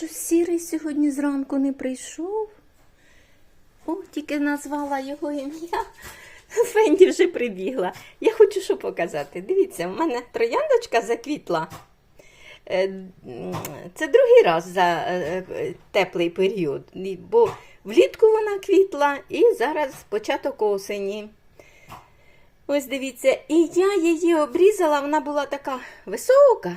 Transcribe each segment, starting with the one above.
Що сірий сьогодні зранку не прийшов? О, тільки назвала його ім'я. Фенді вже прибігла. Я хочу що показати. Дивіться, в мене трояндочка заквітла. Е, Це другий раз за е, е, теплий період. Бо влітку вона квітла і зараз початок осені. Ось дивіться, і я її обрізала, вона була така висока.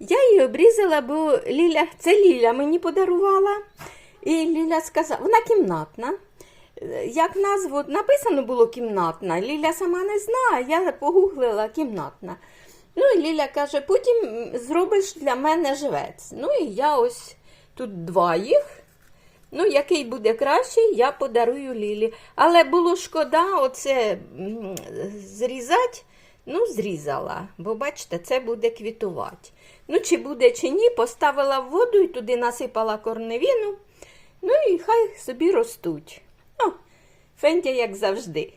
Я її обрізала, бо Ліля, це Ліля мені подарувала. І Ліля сказала, вона кімнатна. Як назву написано було кімнатна, Ліля сама не знає, я погуглила кімнатна. Ну і Ліля каже, потім зробиш для мене живець. Ну і я ось тут два їх. Ну, який буде кращий, я подарую Лілі. Але було шкода оце зрізати. Ну, зрізала, бо бачите, це буде квітувати. Ну, чи буде, чи ні, поставила в воду і туди насипала корневіну. Ну і хай собі ростуть. О, Фендя, як завжди.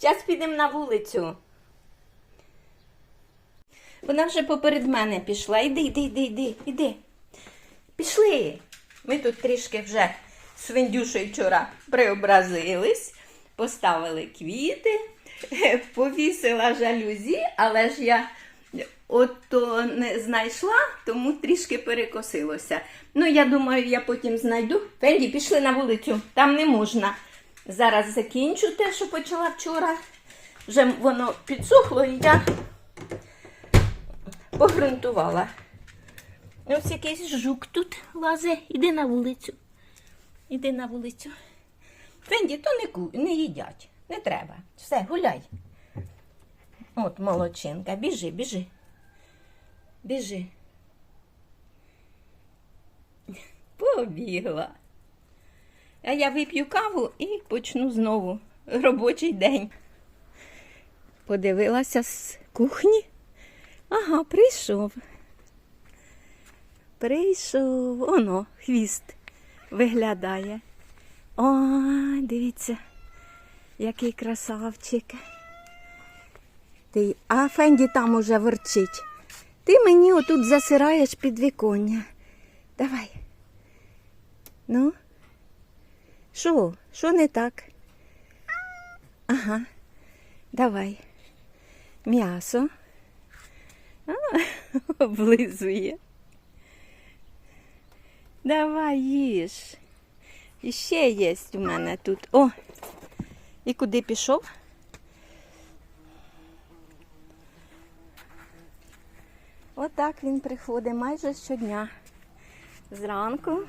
Зараз підемо на вулицю. Вона вже поперед мене пішла. Іди, йди, йди, йди, іди. Пішли. Ми тут трішки вже з Фендюшею вчора преобразились, поставили квіти, повісила жалюзі, але ж я от то не знайшла, тому трішки перекосилося. Ну, я думаю, я потім знайду. Фенді, пішли на вулицю, там не можна. Зараз закінчу те, що почала вчора. Вже воно підсохло і я погрунтувала. Ось якийсь жук тут лазе. Іди на вулицю. Іди на вулицю. Фенді, то не, не їдять. Не треба. Все, гуляй. От молодчинка. Біжи, біжи. Біжи. Побігла. А я вип'ю каву і почну знову робочий день. Подивилася з кухні. Ага, прийшов. Прийшов. Оно, хвіст виглядає. О, дивіться, який красавчик. Ти, а Фенді там уже верчить. Ти мені отут засираєш підвіконня. Давай. Ну, що? Що не так? Ага, давай. М'ясо. Облизує. Давай їж. І ще є у мене тут. О! І куди пішов? Отак він приходить майже щодня. Зранку.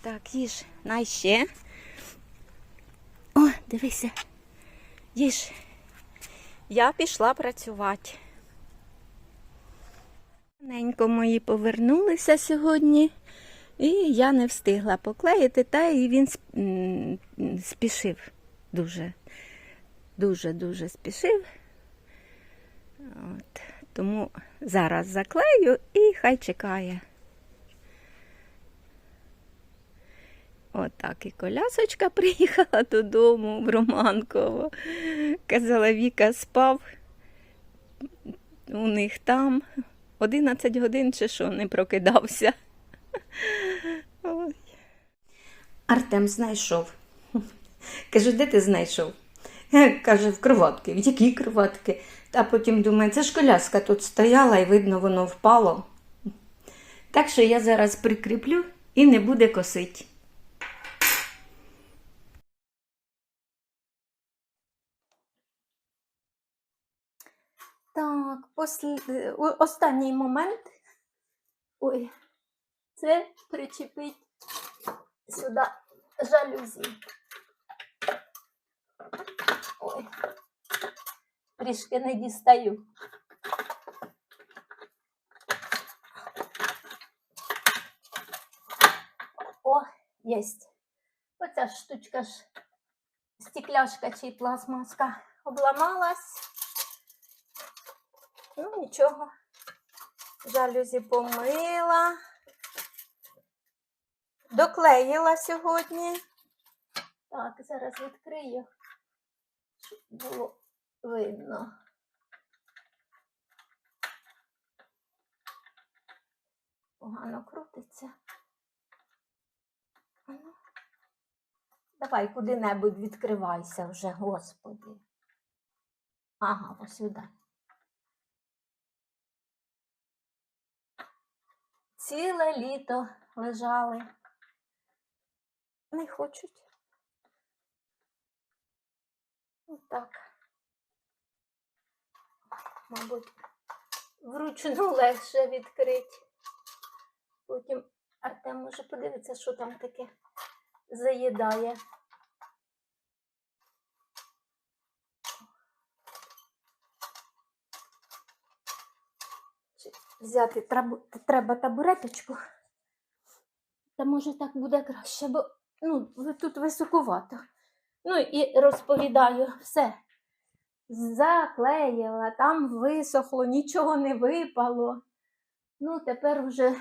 Так, їж, най ще. О, дивися. Їж. Я пішла працювати. Ненько мої повернулися сьогодні, і я не встигла поклеїти, та і він спішив дуже, дуже-дуже спішив. От. Тому зараз заклею і хай чекає. Отак і колясочка приїхала додому в Романково. Казала, Віка спав у них там. 11 годин чи що не прокидався. Ой. Артем знайшов. Кажу, де ти знайшов? Каже, в кроватки. В які кроватки? Та потім думає, це ж коляска тут стояла і видно, воно впало. Так що я зараз прикріплю і не буде косити. Так, послі... е, останній момент. Ой, це причепить сюди жалюзі. Ой, трішки не дістаю. О, єсть. Оця штучка ж, стекляшка чи пластмаска обламалась. Ну, нічого. Жалюзі помила. Доклеїла сьогодні. Так, зараз відкрию, щоб було видно. Погано крутиться. Ану. Давай куди-небудь відкривайся вже, господи. Ага, ось сюди. Ціле літо лежали. Не хочуть. Отак. Мабуть, вручну легше відкрити. Потім Артем може подивитися, що там таке заїдає. Взяти трабу- треба табуреточку. Та може так буде краще, бо ну, тут високувато. Ну і розповідаю все. Заклеїла, там висохло, нічого не випало. Ну, тепер вже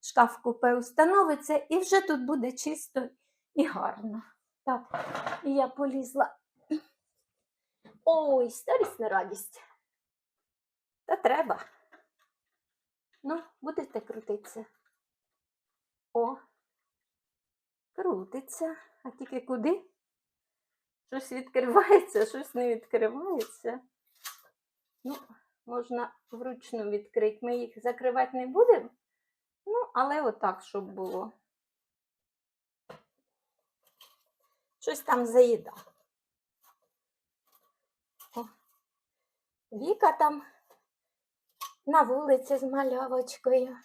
шкаф купе установиться і вже тут буде чисто і гарно. Так, і я полізла. Ой, старість не радість. Та треба. Ну, будете крутитися. О, крутиться. А тільки куди? Щось відкривається, щось не відкривається. Ну, можна вручну відкрити. Ми їх закривати не будемо. Ну, але отак, щоб було. Щось там заїдав. Віка там на вулиці з малявочкою.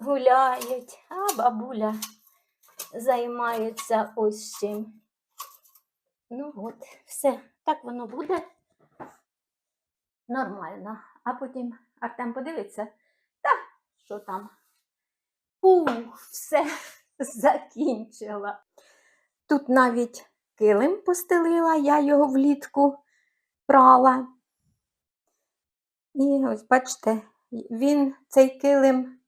Гуляють, а бабуля займається ось цим. Ну от, все, так воно буде нормально. А потім Артем подивиться, та що там? Ух, все закінчила. Тут навіть килим постелила, я його влітку прала. І ось бачите, він цей килим,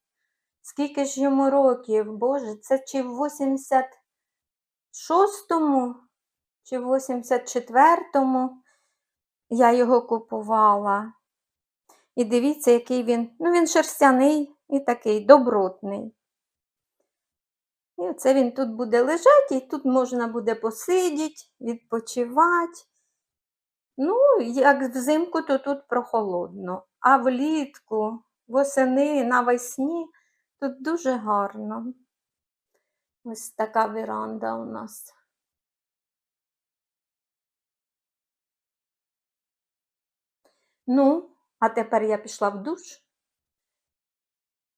скільки ж йому років, Боже, це чи в 86-му, чи в 84-му я його купувала. І дивіться, який він, ну він шерстяний і такий добротний. І оце він тут буде лежати, і тут можна буде посидіти, відпочивати. Ну, як взимку, то тут прохолодно. А влітку, восени, навесні тут дуже гарно. Ось така веранда у нас. Ну, а тепер я пішла в душ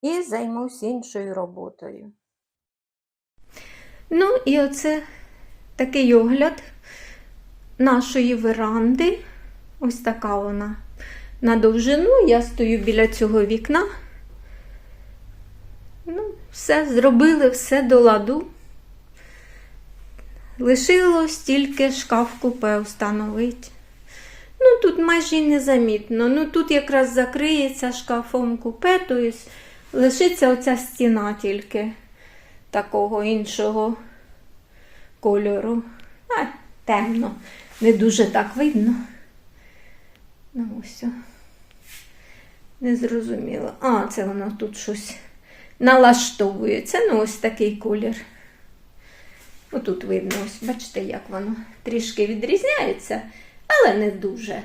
і займусь іншою роботою. Ну, і оце такий огляд нашої веранди. Ось така вона на довжину. Я стою біля цього вікна. Ну, все зробили, все до ладу. Лишилось тільки шкаф купе встановити. Ну, тут майже незамітно. Ну, тут якраз закриється шкафом купе, тобто лишиться оця стіна тільки такого іншого кольору. А, темно, не дуже так видно. Ну, ось. Не зрозуміло. А, це воно тут щось налаштовується. Ну, ось такий колір. Отут видно, ось, бачите, як воно трішки відрізняється, але не дуже.